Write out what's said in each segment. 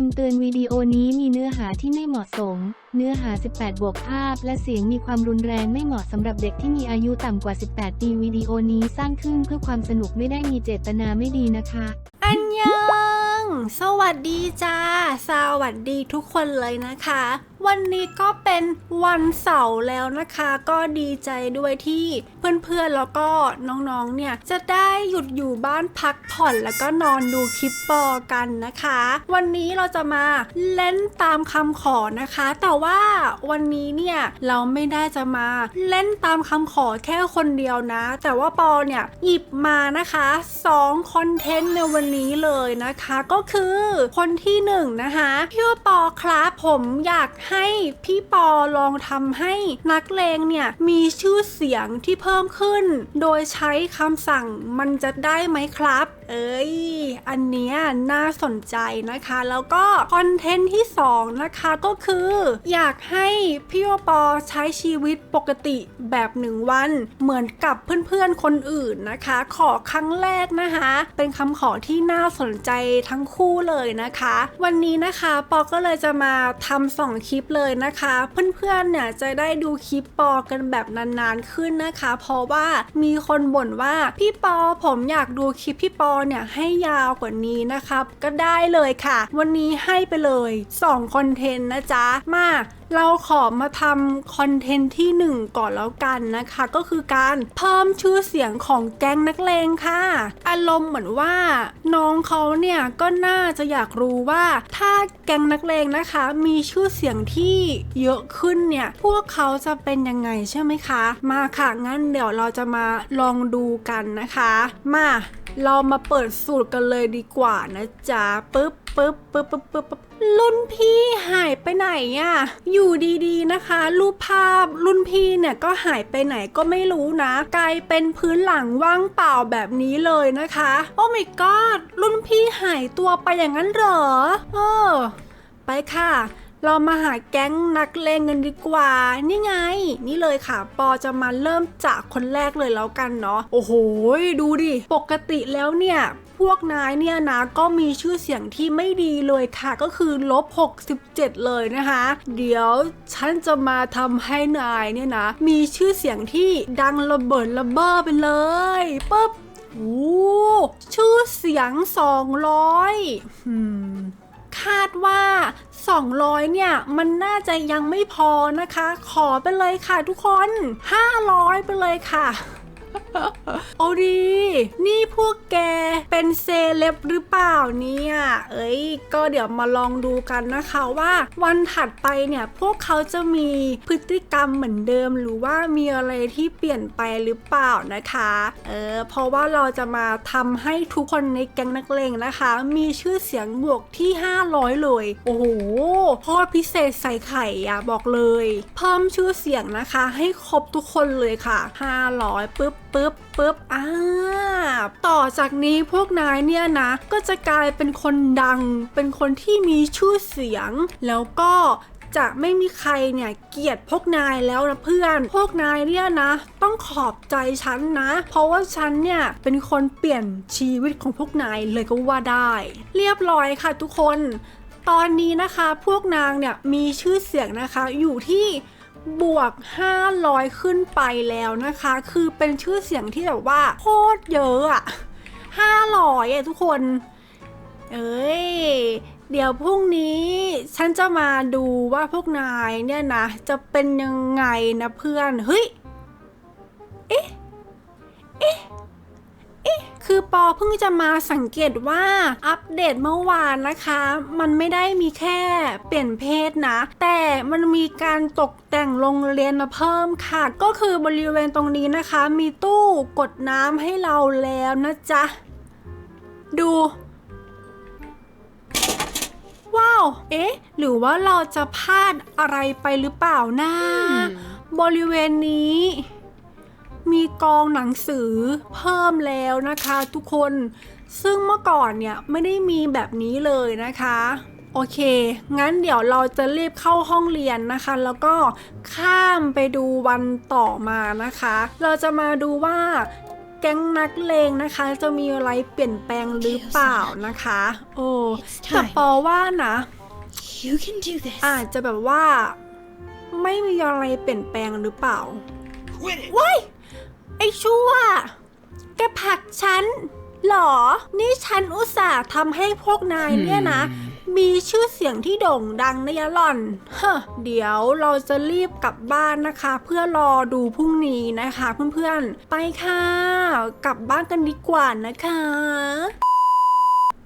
คำเตือนวิดีโอนี้มีเนื้อหาที่ไม่เหมาะสม เนื้อหา 18 บวกภาพ และเสียงมีความรุนแรงไม่เหมาะสำหรับเด็กที่มีอายุต่ำกว่า 18 ปีวิดีโอนี้สร้างขึ้นเพื่อความสนุกไม่ได้มีเจตนาไม่ดีนะคะ อันยอง สวัสดีจ้า สวัสดีทุกคนเลยนะคะ วันนี้ก็เป็นวันเสาร์แล้วนะคะ ก็ดีใจด้วยที่เพื่อนๆแล้วก็น้องๆเนี่ยจะได้หยุดอยู่บ้านพักผ่อนแล้วก็นอนดูคลิปปอกันนะคะ วันนี้เราจะมาเล่นตามคำขอนะคะ แต่ว่าวันนี้เนี่ยเราไม่ได้จะมาเล่นตามคำขอแค่คนเดียวนะ แต่ว่าปอเนี่ยหยิบมานะคะ2คอนเทนต์ในวันนี้เลยนะคะก็็คือคนที่หนึ่งนะคะพี่ปอครับผมอยากให้พี่ปอลองทำให้นักเลงเนี่ยมีชื่อเสียงที่เพิ่มขึ้น โดยใช้คำสั่งมันจะได้ไหมครับเอ้ย อันเนี้ยน่าสนใจนะคะ แล้วก็คอนเทนต์ที่สองนะคะก็คือ อยากให้พี่โอปอใช้ชีวิตปกติแบบหนึ่งวัน เหมือนกับเพื่อนๆคนอื่นนะคะ ขอครั้งแรกนะคะ เป็นคำขอที่น่าสนใจทั้งคู่เลยนะคะ วันนี้นะคะปอก็เลยจะมาทำสองคลิปเลยนะคะ เพื่อนๆเนี่ยจะได้ดูคลิปปอกันแบบนานๆขึ้นนะคะ เพราะว่ามีคนบ่นว่าพี่ปอผมอยากดูคลิปพี่ปอเนี่ยให้ยาวกว่านี้นะครับ ก็ได้เลยค่ะ วันนี้ให้ไปเลย2คอนเทนต์นะจ๊ะ มาเราขอมาทำคอนเทนต์ที่ 1 ก่อนแล้วกันนะคะ ก็คือการเพิ่มชื่อเสียงของแก๊งนักเลงค่ะ อารมณ์เหมือนว่า น้องเขาเนี่ยก็น่าจะอยากรู้ว่า ถ้าแก๊งนักเลงนะคะ มีชื่อเสียงที่เยอะขึ้นเนี่ย พวกเขาจะเป็นยังไงใช่ไหมคะ มาค่ะงั้นเดี๋ยวเราจะมาลองดูกันนะคะ มา เรามาเปิดสูตรกันเลยดีกว่านะจ๊ะปึ๊บปึ๊บปึ๊บปึ๊บปึ๊บปึ๊บรุ่นพี่หายไปไหนอะอยู่ดีๆนะคะ รูปภาพรุ่นพี่เนี่ยก็หายไปไหนก็ไม่รู้นะ กลายเป็นพื้นหลังว่างเปล่าแบบนี้เลยนะคะ โอ้ my god รุ่นพี่หายตัวไปอย่างนั้นเหรอ เออ ไปค่ะ เรามาหาแก๊งนักเลงกันดีกว่า นี่ไง นี่เลยค่ะ ปอจะมาเริ่มจากคนแรกเลยแล้วกันเนาะ โอ้โห ดูดิ ปกติแล้วเนี่ยพวกนายเนี่ยนะก็มีชื่อเสียงที่ไม่ดีเลยค่ะก็คือลบ 67 เลยนะคะ เดี๋ยวฉันจะมาทำให้นายเนี่ยนะ มีชื่อเสียงที่ดังระเบิดระเบ้อไปเลยปุ๊บโอ้ชื่อเสียง 200หืม คาดว่า 200 เนี่ย มันน่าจะยังไม่พอนะคะ ขอไปเลยค่ะทุกคน 500 ไปเลยค่ะ โอ้ดี นี่พวกแกเป็นเซเลบหรือเปล่าเนี่ย เอ้ย ก็เดี๋ยวมาลองดูกันนะคะว่าวันถัดไปเนี่ย พวกเขาจะมีพฤติกรรมเหมือนเดิม หรือว่ามีอะไรที่เปลี่ยนไปหรือเปล่านะคะ เออ เพราะว่าเราจะมาทำให้ทุกคนในแก๊งนักเลงนะคะ มีชื่อเสียงบวกที่ 500 เลย โอ้โหโคตรพิเศษใส่ไข่อะบอกเลย เพิ่มชื่อเสียงนะคะ ให้ครบทุกคนเลยค่ะ 500ปึ๊บปึ๊บปึ๊บอ่าต่อจากนี้พวกนายเนี่ยนะ ก็จะกลายเป็นคนดัง เป็นคนที่มีชื่อเสียง แล้วก็จะไม่มีใครเนี่ยเกลียดพวกนายแล้วนะเพื่อน พวกนายเนี่ยนะ ต้องขอบใจฉันนะ เพราะว่าฉันเนี่ยเป็นคนเปลี่ยนชีวิตของพวกนายเลยก็ว่าได้ เรียบร้อยค่ะทุกคน ตอนนี้นะคะพวกนางเนี่ยมีชื่อเสียงนะคะอยู่ที่ บวก 500 ขึ้นไปแล้วนะคะ คือเป็นชื่อเสียงที่แบบว่าโคตรเยอะอะ500อะทุกคน เอ้ย เดี๋ยวพรุ่งนี้ฉันจะมาดูว่าพวกนายเนี่ยนะ จะเป็นยังไงนะเพื่อน เฮ้ย คือปอเพิ่งจะมาสังเกตว่าอัปเดตเมื่อวานนะคะ มันไม่ได้มีแค่เปลี่ยนเพศนะ แต่มันมีการตกแต่งโรงเรียนมาเพิ่มค่ะ ก็คือบริเวณตรงนี้นะคะ มีตู้กดน้ำให้เราแล้วนะจ๊ะ ดู ว้าว เอ๊ะ หรือว่าเราจะพลาดอะไรไปหรือเปล่านะบริเวณนี้ มีกองหนังสือเพิ่มแล้วนะคะทุกคน ซึ่งเมื่อก่อนเนี่ยไม่ได้มีแบบนี้เลยนะคะโอเค งั้นเดี๋ยวเราจะรีบเข้าห้องเรียนนะคะ แล้วก็ข้ามไปดูวันต่อมานะคะ เราจะมาดูว่าแก๊งนักเลงนะคะ จะมีอะไรเปลี่ยนแปลงหรือเปล่านะคะ โอ้ It's แต่ time. ปอว่านะ You can do this. อาจจะแบบว่า ไม่มีอะไรเปลี่ยนแปลงหรือเปล่า Quit it! ว้าย ไอชั่ว แกผลักฉันเหรอ นี่ฉันอุตส่าห์ทำให้พวกนายเนี่ยนะ มีชื่อเสียงที่โด่งดังในยะหล่อนเฮ้อเดี๋ยวเราจะรีบกลับบ้านนะคะ เพื่อรอดูพรุ่งนี้นะคะเพื่อนๆ ไปค่ะ กลับบ้านกันดีกว่านะคะ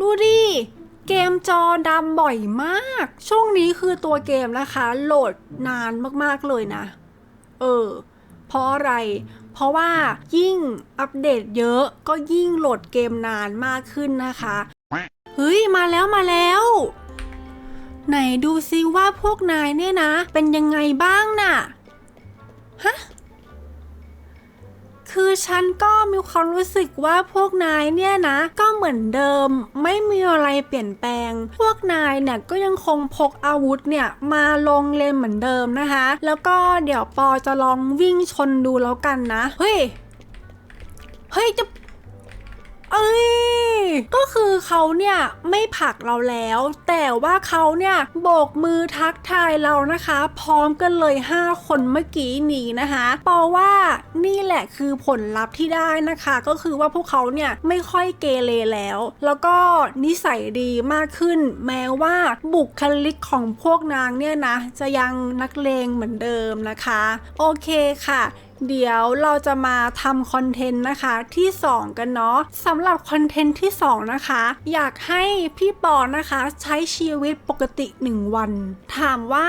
ดูดิเกมจอดำบ่อยมาก ช่วงนี้คือตัวเกมนะคะ โหลดนานมากๆเลยนะ เออ เพราะอะไร เพราะว่ายิ่งอัปเดตเยอะก็ยิ่งโหลดเกมนานมากขึ้นนะคะ เฮ้ย มาแล้วมาแล้ว ไหนดูซิว่าพวกนายเนี่ยนะ เป็นยังไงบ้างน่ะ ฮะ คือฉันก็มีความรู้สึกว่าพวกนายเนี่ยนะ ก็เหมือนเดิม ไม่มีอะไรเปลี่ยนแปลง พวกนายเนี่ยก็ยังคงพกอาวุธเนี่ยมาลงเลนเหมือนเดิมนะคะ แล้วก็เดี๋ยวปอจะลองวิ่งชนดูแล้วกันนะ เฮ้ย เฮ้ยจะ เอ้ย ก็คือเขาเนี่ยไม่ผลักเราแล้ว แต่ว่าเขาเนี่ยโบกมือทักทายเรานะคะ พร้อมกันเลย 5 คนเมื่อกี้นี้นะคะปอว่านี่แหละคือผลลัพธ์ที่ได้นะคะ ก็คือว่าพวกเขาเนี่ยไม่ค่อยเกเรแล้ว แล้วก็นิสัยดีมากขึ้น แม้ว่าบุคลิกของพวกนางเนี่ยนะ จะยังนักเลงเหมือนเดิมนะคะ โอเคค่ะ เดี๋ยวเราจะมาทำคอนเทนต์นะคะที่ 2 กันเนาะสำหรับคอนเทนต์ที่ 2 นะคะ อยากให้พี่ปอนะคะใช้ชีวิตปกติ 1 วัน ถามว่า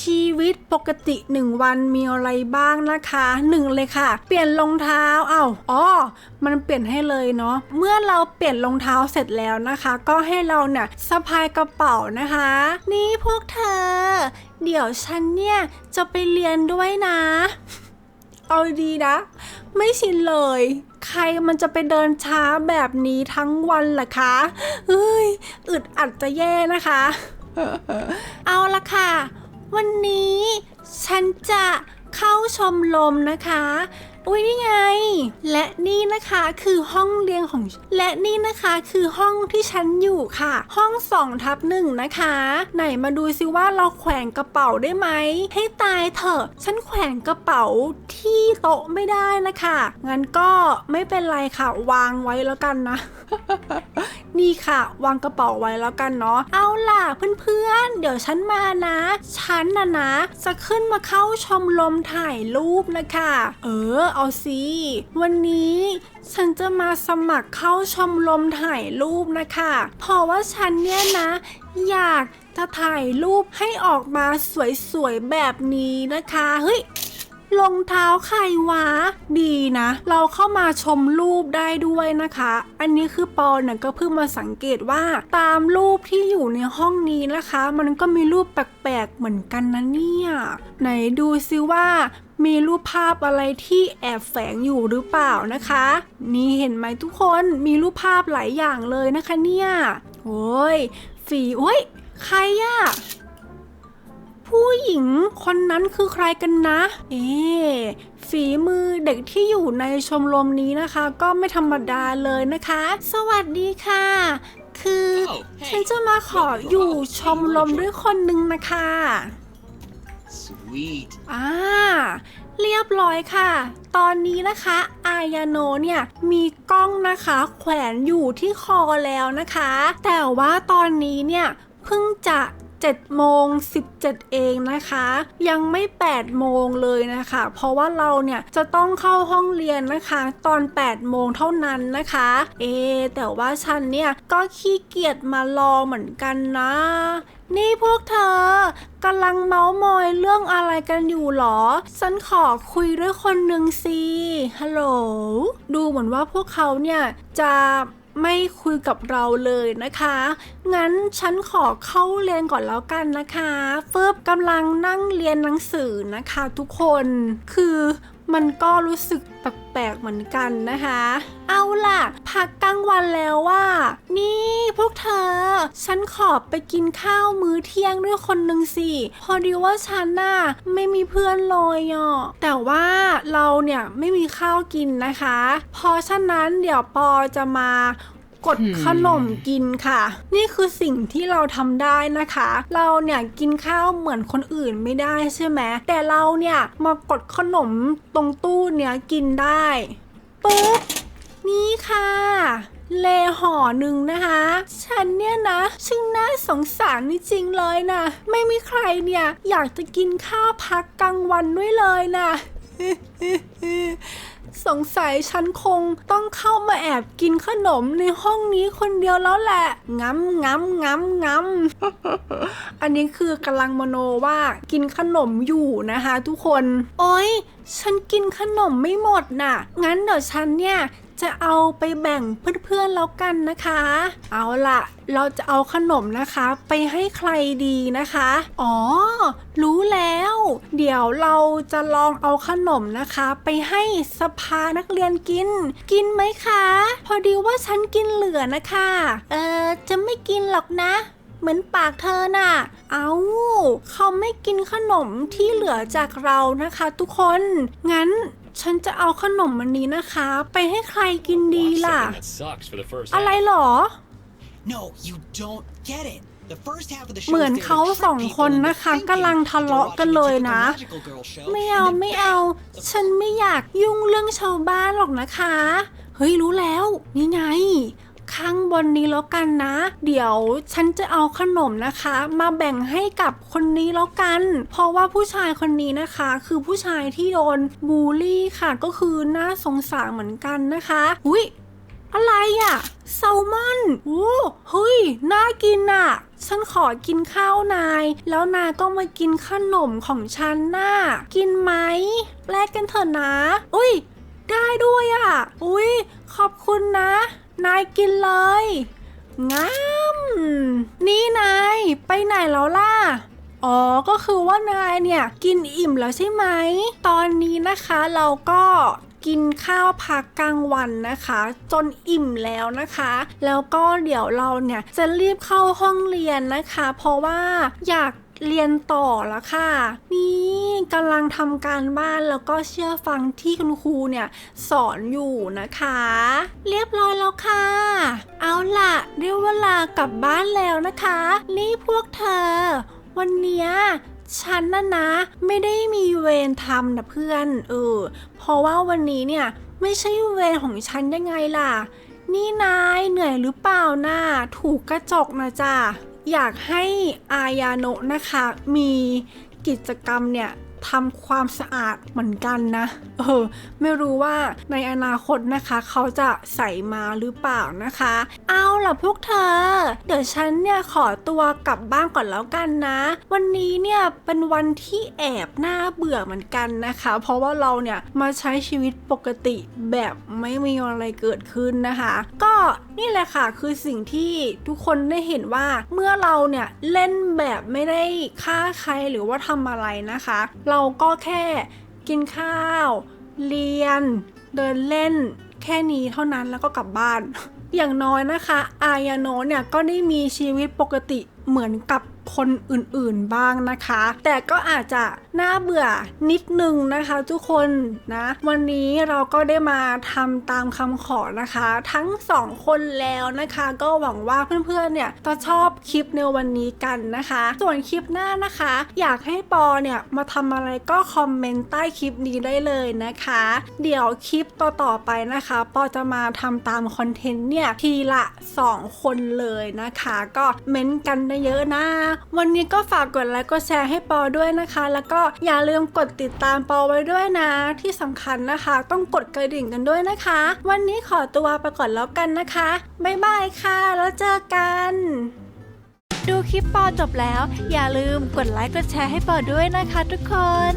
ชีวิตปกติ 1 วันมีอะไรบ้างนะคะ 1 เลยค่ะ เปลี่ยนรองเท้าเอ้าอ๋อมันเปลี่ยนให้เลยเนาะเมื่อเราเปลี่ยนรองเท้าเสร็จแล้วนะคะ ก็ให้เราเนี่ยสะพายกระเป๋านะคะ นี่พวกเธอ เดี๋ยวฉันเนี่ยจะไปเรียนด้วยนะ เอาดีนะ ไม่ชินเลย ใครมันจะไปเดินช้าแบบนี้ทั้งวันล่ะคะเฮ้ยอึดอัดจะแย่นะคะ เอาละค่ะ วันนี้ฉันจะเข้าชมลมนะคะ อุ้ยนี่ไง และนี่นะคะคือห้องเรียนของ และนี่นะคะคือห้องที่ฉันอยู่ค่ะ ห้องสองทับหนึ่งนะคะ ไหนมาดูซิว่าเราแขวนกระเป๋าได้ไหม ให้ตายเถอะ ฉันแขวนกระเป๋าที่โต๊ะไม่ได้นะคะ งั้นก็ไม่เป็นไรค่ะ วางไว้แล้วกันนะ นี่ค่ะ วางกระเป๋าไว้แล้วกันเนาะ เอาล่ะเพื่อนๆ เดี๋ยวฉันมานะ ฉันนะนะ จะขึ้นมาเข้าชมรมถ่ายรูปนะคะ เออเอาสิวันนี้ฉันจะมาสมัครเข้าชมรมถ่ายรูปนะคะ เพราะว่าฉันเนี่ยนะ อยากจะถ่ายรูปให้ออกมาสวยๆแบบนี้นะคะเฮ้ยรองเท้าใครวะ ดีนะ เราเข้ามาชมรูปได้ด้วยนะคะ อันนี้คือปอเนี่ยก็เพิ่งมาสังเกตว่า ตามรูปที่อยู่ในห้องนี้นะคะ มันก็มีรูปแปลกๆเหมือนกันนะเนี่ย ไหนดูซิว่า มีรูปภาพอะไรที่แอบแฝงอยู่หรือเปล่านะคะ นี่เห็นไหมทุกคนมีรูปภาพหลายอย่างเลยนะคะเนี่ยโอ้ยฝีโอ้ยใครอะผู้หญิงคนนั้นคือใครกันนะ เอ๊ะฝีมือเด็กที่อยู่ในชมรมนี้นะคะ ก็ไม่ธรรมดาเลยนะคะ สวัสดีค่ะ คือ Oh, hey. ฉันจะมาขออยู่ชมรมด้วยคนหนึ่งนะคะ Sweet. อ่าเรียบร้อยค่ะ ตอนนี้นะคะ อายาโนเนี่ยมีกล้องนะคะ แขวนอยู่ที่คอแล้วนะคะ แต่ว่าตอนนี้เนี่ยเพิ่งจะ7โมง17 เองนะคะ ยังไม่ 8 โมงเลยนะคะ เพราะว่าเราเนี่ยจะต้องเข้าห้องเรียนนะคะ ตอน 8 โมงเท่านั้นนะคะ เอ แต่ว่าฉันเนี่ยก็ขี้เกียจมารอเหมือนกันนะ นี่พวกเธอกำลังเมาส์มอยเรื่องอะไรกันอยู่หรอ ฉันขอคุยด้วยคนหนึ่งสิ ฮัลโหล ดูเหมือนว่าพวกเขาเนี่ยจะไม่คุยกับเราเลยนะคะ งั้นฉันขอเข้าเรียนก่อนแล้วกันนะคะเฟิบกำลังนั่งเรียนหนังสือนะคะทุกคน คือ มันก็รู้สึกแปลกๆเหมือนกันนะคะ เอาล่ะ พักกลางวันแล้วว่า นี่พวกเธอ ฉันขอไปกินข้าวมื้อเที่ยงด้วยคนหนึ่งสิ พอดีว่าฉันน่ะไม่มีเพื่อนเลยอะแต่ว่าเราเนี่ยไม่มีข้าวกินนะคะ เพราะฉะนั้นเดี๋ยวปอจะมา กดขนมกินค่ะ นี่คือสิ่งที่เราทำได้นะคะ เราเนี่ยกินข้าวเหมือนคนอื่นไม่ได้ใช่ไหมแต่เราเนี่ยมากดขนมตรงตู้เนี่ยกินได้ปุ๊บนี่ค่ะเลห่อหนึ่งนะคะ ฉันเนี่ยนะช่างน่าสงสารจริงๆเลยนะ ไม่มีใครเนี่ยอยากจะกินข้าวพักกลางวันด้วยเลยนะ สงสัยฉันคงต้องเข้ามาแอบกินขนมในห้องนี้คนเดียวแล้วแหละง้ำง้ำง้ำง้ำอันนี้คือกำลังมโนว่ากินขนมอยู่นะคะ ทุกคน โอ้ยฉันกินขนมไม่หมดน่ะ งั้นเดี๋ยวฉันเนี่ย จะเอาไปแบ่งเพื่อนๆแล้วกันนะคะ เอาละเราจะเอาขนมนะคะ ไปให้ใครดีนะคะ อ๋อ รู้แล้ว เดี๋ยวเราจะลองเอาขนมนะคะ ไปให้สภานักเรียนกิน กินไหมคะ พอดีว่าฉันกินเหลือนะคะ เออจะไม่กินหรอกนะเหมือนปากเธอน่ะ เอาเขาไม่กินขนมที่เหลือจากเรานะคะ ทุกคน งั้น ฉันจะเอาขนมอันนี้นะคะ ไปให้ใครกินดี Watch ล่ะ something that sucks for the first อะไร half. หรอ No, you don't get it. The first half of the show เหมือน is there เขา to trick สอง people คน into นะคะ thinking กำลังทะเลาะกันเลยนะ they're watching a typical Magical Girl show, ไม่เอา and then ไม่เอา bam! ฉันไม่อยากยุ่งเรื่องชาวบ้านหรอกนะคะ เฮ้ยรู้แล้วนี่ไง ข้างบนนี้แล้วกันนะ เดี๋ยวฉันจะเอาขนมนะคะ มาแบ่งให้กับคนนี้แล้วกัน เพราะว่าผู้ชายคนนี้นะคะ คือผู้ชายที่โดนบูลลี่ค่ะก็คือน่าสงสารเหมือนกันนะคะอุ้ยอะไรอะ่ะแซลมอนโอ้เฮ้ย น่ากินอะ่ะ ฉันขอกินข้าวนาย แล้วนายก็มากินขนมของฉันน่ะ กินไหม แลกกันเถอะนะ อุ้ย ได้ด้วยอะ่ะ อุ้ย ขอบคุณนะ นายกินเลยงามนี่นายไปไหนแล้วล่ะ อ๋อ ก็คือว่านายเนี่ยกินอิ่มแล้วใช่ไหม ตอนนี้นะคะเราก็กินข้าวพักกลางวันนะคะ จนอิ่มแล้วนะคะ แล้วก็เดี๋ยวเราเนี่ยจะรีบเข้าห้องเรียนนะคะ เพราะว่าอยาก เรียนต่อแล้วค่ะ นี่กำลังทำการบ้านแล้วก็เชื่อฟังที่คุณครูเนี่ยสอนอยู่นะคะ เรียบร้อยแล้วค่ะ เอาล่ะได้เวลากลับบ้านแล้วนะคะ นี่พวกเธอ วันเนี้ยฉันน่ะนะ ไม่ได้มีเวรทำนะเพื่อนเออเพราะว่าวันนี้เนี่ยไม่ใช่เวรของฉันยังไงล่ะ นี่นายเหนื่อยหรือเปล่านะถูกกระจกนะจ้ะ อยากให้อายาโนะนะคะ มีกิจกรรมเนี่ยทำความสะอาดเหมือนกันนะ เออ ไม่รู้ว่าในอนาคตนะคะ เขาจะใส่มาหรือเปล่านะคะ เอาล่ะพวกเธอ เดี๋ยวฉันเนี่ยขอตัวกลับบ้านก่อนแล้วกันนะ วันนี้เนี่ยเป็นวันที่แอบน่าเบื่อเหมือนกันนะคะ เพราะว่าเราเนี่ยมาใช้ชีวิตปกติแบบไม่มีอะไรเกิดขึ้นนะคะ ก็ นี่แหละค่ะคือสิ่งที่ทุกคนได้เห็นว่าเมื่อเราเนี่ยเล่นแบบไม่ได้ฆ่าใครหรือว่าทำอะไรนะคะ เราก็แค่กินข้าว เรียน เดินเล่น แค่นี้เท่านั้นแล้วก็กลับบ้าน อย่างน้อยนะคะ อายาโนเนี่ยก็ได้มีชีวิตปกติเหมือนกับ คนอื่นๆบ้างนะคะ แต่ก็อาจจะน่าเบื่อนิดนึงนะคะทุกคนนะ วันนี้เราก็ได้มาทำตามคำขอนะคะ ทั้งสองคนแล้วนะคะ ก็หวังว่าเพื่อนๆเนี่ยจะชอบคลิปในวันนี้กันนะคะ ส่วนคลิปหน้านะคะ อยากให้ปอเนี่ยมาทำอะไรก็คอมเมนต์ใต้คลิปนี้ได้เลยนะคะ เดี๋ยวคลิปต่อๆไปนะคะ ปอจะมาทำตามคอนเทนต์เนี่ยทีละ 2 คนเลยนะคะ ก็เม้นต์กันได้เยอะนะวันนี้ก็ฝากกดไลค์กดแชร์ให้ปอด้วยนะคะ แล้วก็อย่าลืมกดติดตามปอไว้ด้วยนะ ที่สำคัญนะคะ ต้องกดกระดิ่งกันด้วยนะคะ วันนี้ขอตัวไปก่อนแล้วกันนะคะบ๊ายบายค่ะแล้วเจอกันดูคลิปปอจบแล้ว อย่าลืมกดไลค์กดแชร์ให้ปอด้วยนะคะทุกคน